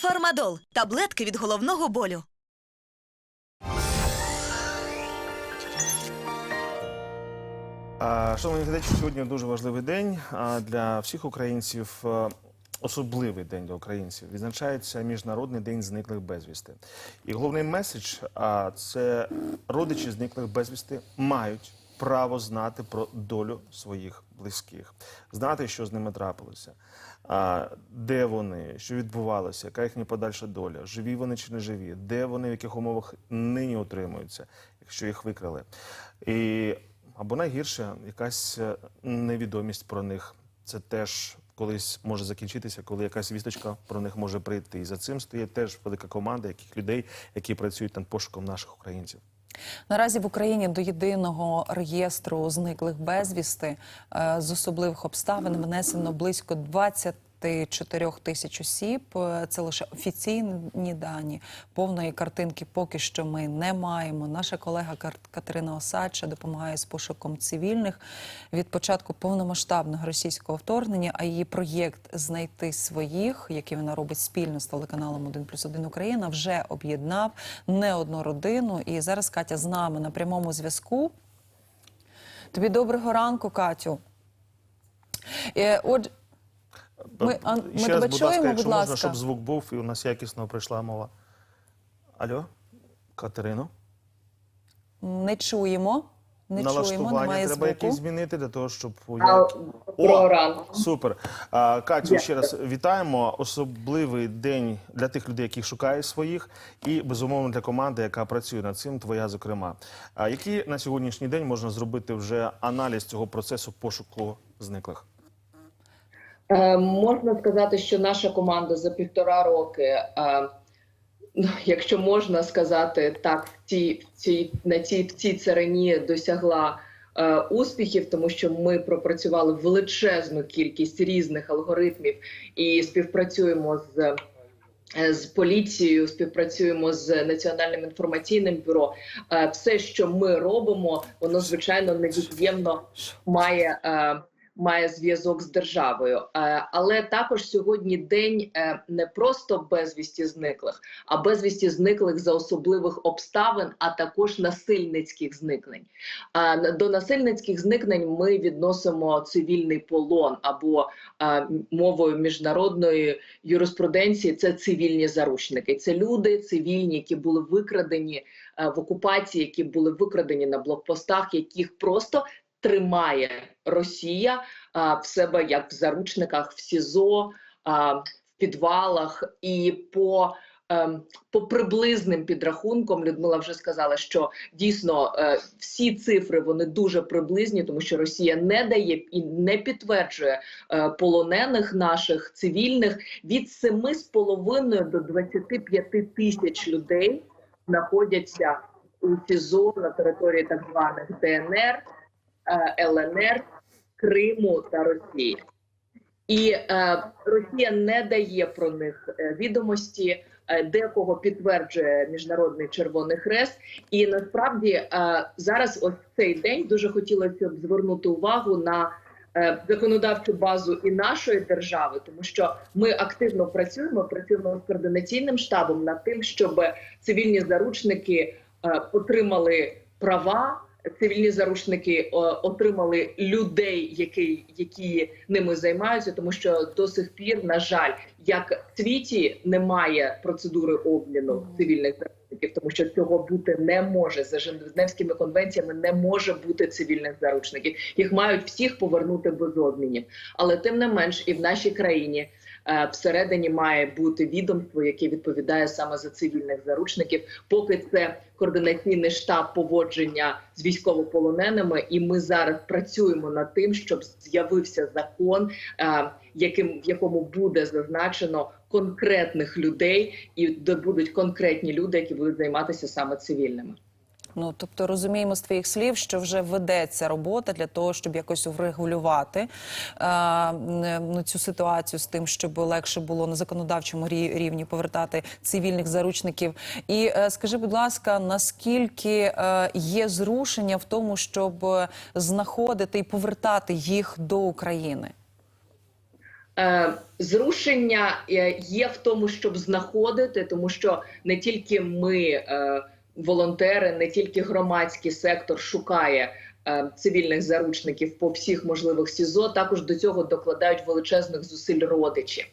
Фармадол таблетки від головного болю. Шановні глядачі, сьогодні дуже важливий день для всіх українців. Особливий день для українців відзначається міжнародний день зниклих безвісти. І головний меседж це родичі зниклих безвісти мають право знати про долю своїх близьких, знати, що з ними трапилося, де вони, що відбувалося, яка їхня подальша доля, живі вони чи не живі, де вони, в яких умовах нині утримуються, якщо їх викрали. І або найгірше, якась е, невідомість про них. Це теж колись може закінчитися, коли якась вісточка про них може прийти. І за цим стоїть теж велика команда яких людей, які працюють над пошуком наших українців. Наразі в Україні до єдиного реєстру зниклих безвісти е, з особливих обставин внесено близько 24 тисяч осіб. Це лише офіційні дані. Повної картинки поки що ми не маємо. Наша колега Катерина Осадча допомагає з пошуком цивільних від початку повномасштабного російського вторгнення. А її проєкт знайти своїх, який вона робить спільно з телеканалом 1 плюс 1 Україна, вже об'єднав не одну родину. І зараз Катя з нами на прямому зв'язку. Тобі доброго ранку, Катю. Е, Отже, Ми- а, ми Ще тебе раз, будь ласка, якщо будь можна, ласка? щоб звук був і у нас якісно прийшла мова. Алло, Катерино? не чуємо. Не чуємо, Налаштування немає треба звуку. якісь змінити для того, щоб у- А, О, Доброго ранку. Супер. А, Катю, ще раз вітаємо. Особливий день для тих людей, які шукають своїх, і безумовно для команди, яка працює над цим, твоя зокрема. А які на сьогоднішній день можна зробити вже аналіз цього процесу пошуку зниклих? Е, можна сказати, що наша команда за півтора роки, е, ну, якщо можна сказати так, в цій, в цій, на цій, в цій царині досягла е, успіхів, тому що ми пропрацювали величезну кількість різних алгоритмів і співпрацюємо з. З поліцією співпрацюємо з національним інформаційним бюро. Все, що ми робимо, воно звичайно невід'ємно має, має зв'язок з державою. Е, Але також сьогодні день е, не просто безвісті зниклих, а безвісті зниклих за особливих обставин, а також насильницьких зникнень. А До насильницьких зникнень ми відносимо цивільний полон або е, мовою міжнародної юриспруденції це цивільні заручники. Це люди цивільні, які були викрадені е, в окупації, які були викрадені на блокпостах, яких просто тримає Росія а, в себе як в заручниках в СІЗО, а, в підвалах і по. ем, По приблизним підрахункам Людмила вже сказала, що дійсно е, всі цифри вони дуже приблизні, тому що Росія не дає і не підтверджує е, полонених наших цивільних від 7,5 до 25 тисяч людей знаходяться у СІЗО на території так званих ДНР, е, ЛНР, Криму та Росії. І е, Росія не дає про них е, відомості, е, декого підтверджує міжнародний Червоний Хрест. І насправді е, зараз, ось цей день, дуже хотілося б звернути увагу на законодавчу базу і нашої держави, тому що ми активно працюємо, працюємо з координаційним штабом над тим, щоб цивільні заручники отримали права. Цивільні заручники отримали людей, які, які ними займаються, тому що до сих пір, на жаль, як в світі немає процедури обміну цивільних заручників, тому що цього бути не може за Женевськими конвенціями. Не може бути цивільних заручників. Їх мають всіх повернути без обмінів. Але тим не менш, і в нашій країні е, всередині має бути відомство, яке відповідає саме за цивільних заручників. Поки це координаційний штаб поводження з військовополоненими, і ми зараз працюємо над тим, щоб з'явився закон, е, яким в якому буде зазначено конкретних людей, і будуть конкретні люди, які будуть займатися саме цивільними. Ну тобто розуміємо з твоїх слів, що вже ведеться робота для того, щоб якось врегулювати е, ну, цю ситуацію з тим, щоб легше було на законодавчому рівні повертати цивільних заручників. І е, скажи, будь ласка, наскільки е, є зрушення в тому, щоб е, знаходити і повертати їх до України? Е, Зрушення е, є в тому, щоб знаходити, тому що не тільки ми, е, волонтери, не тільки громадський сектор шукає е, цивільних заручників по всіх можливих СІЗО. Також до цього докладають величезних зусиль родичі.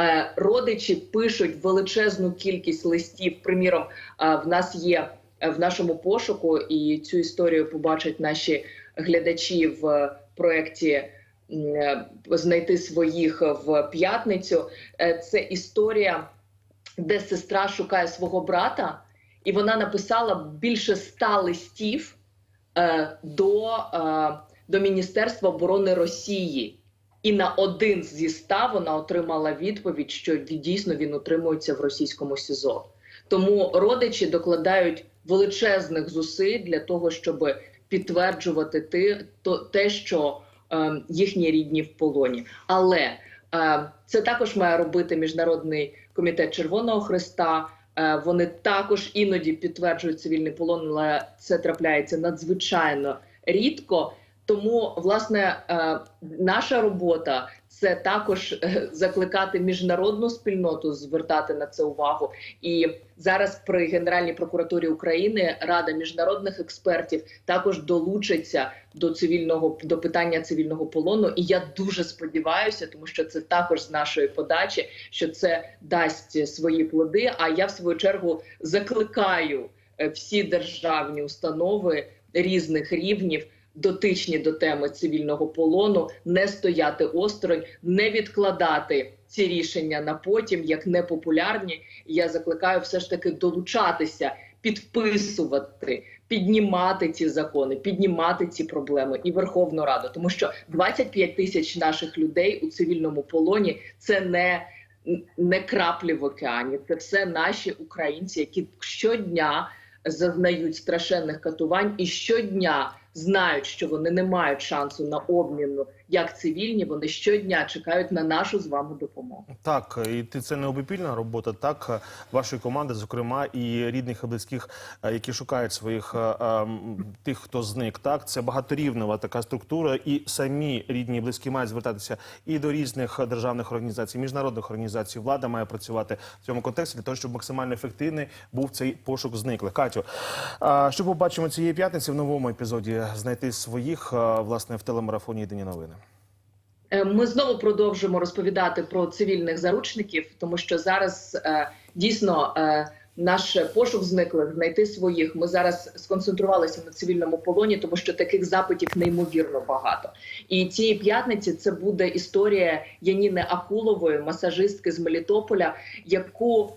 Е, Родичі пишуть величезну кількість листів. Приміром, е, в нас є в нашому пошуку, і цю історію побачать наші глядачі в проєкті знайти своїх в п'ятницю. Це історія, де сестра шукає свого брата, і вона написала більше ста листів е, до, е, до Міністерства оборони Росії. І на один зі ста вона отримала відповідь, що дійсно він утримується в російському СІЗО. Тому родичі докладають величезних зусиль для того, щоб підтверджувати те, що е, їхні рідні в полоні. Але е, це також має робити міжнародний комітет Червоного Христа. Е, вони також іноді підтверджують цивільний полон, але це трапляється надзвичайно рідко. Тому, власне, е, наша робота це також е, закликати міжнародну спільноту звертати на це увагу. І зараз при Генеральній прокуратурі України Рада міжнародних експертів також долучиться до цивільного до питання цивільного полону. І я дуже сподіваюся, тому що це також з нашої подачі, що це дасть свої плоди. А я в свою чергу закликаю е, всі державні установи різних рівнів. Дотичні до теми цивільного полону, не стояти осторонь, не відкладати ці рішення на потім як непопулярні. Я закликаю все ж таки долучатися, підписувати, піднімати ці закони, піднімати ці проблеми і Верховну Раду, тому що 25 тисяч наших людей у цивільному полоні це не, не краплі в океані, це все наші українці, які щодня зазнають страшенних катувань і щодня знають, що вони не мають шансу на обміну як цивільні. Вони щодня чекають на нашу з вами допомогу. Так, і це не обопільна робота, так вашої команди, зокрема, і рідних і близьких, е, які шукають своїх е, ем, тих, хто зник. Так, це багаторівнева така структура, і самі рідні і близькі мають звертатися і до різних державних організацій, міжнародних організацій. Влада має працювати в цьому контексті для того, щоб максимально ефективний був цей пошук зниклих. Катю, що побачимо цієї п'ятниці в новому епізоді? Знайти своїх е, власне в телемарафоні Єдині новини. Е, Ми знову продовжимо розповідати про цивільних заручників, тому що зараз е, дійсно наш пошук зниклих знайти своїх. Ми зараз сконцентрувалися на цивільному полоні, тому що таких запитів неймовірно багато. І цієї п'ятниці це буде історія Яніни Акулової, масажистки з Мелітополя, яку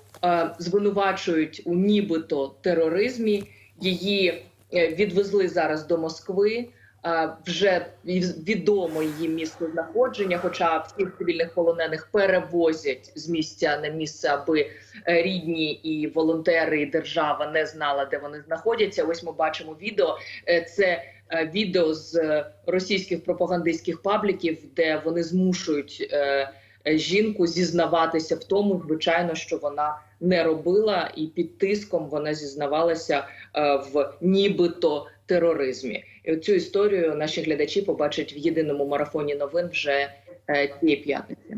звинувачують у нібито тероризмі. Її відвезли зараз до Москви. Е, Вже відомо її місце знаходження, хоча всіх цивільних полонених перевозять з місця на місце, аби е, рідні і волонтери, і держава не знала, де вони знаходяться. Ось ми бачимо відео. Е, Це е, відео з е, російських пропагандистських пабліків, де вони змушують е, е, жінку зізнаватися в тому, звичайно, що вона не робила, і під тиском вона зізнавалася е, в нібито тероризмі. І цю історію наші глядачі побачать в єдиному марафоні новин вже е, цієї п'ятниці.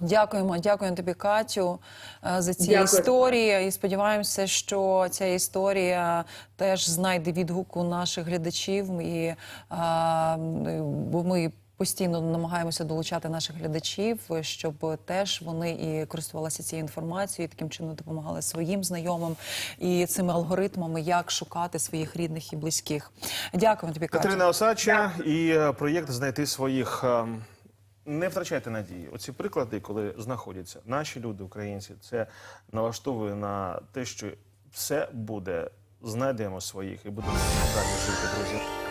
Дякуємо, дякуємо тобі, Катю, е, за ці Дякую. історії. І сподіваємося, що ця історія теж знайде відгук у наших глядачів. І а, бо ми. Постійно намагаємося долучати наших глядачів, щоб теж вони і користувалися цією інформацією, і таким чином допомагали своїм знайомим і цими алгоритмами, як шукати своїх рідних і близьких. Дякуємо тобі, Катю. Катерина Осадча і е, проєкт знайти своїх. ем, Не втрачайте надії. Оці приклади, коли знаходяться наші люди, українці, це налаштовує на те, що все буде. Знайдемо своїх і будемо далі жити, друзі.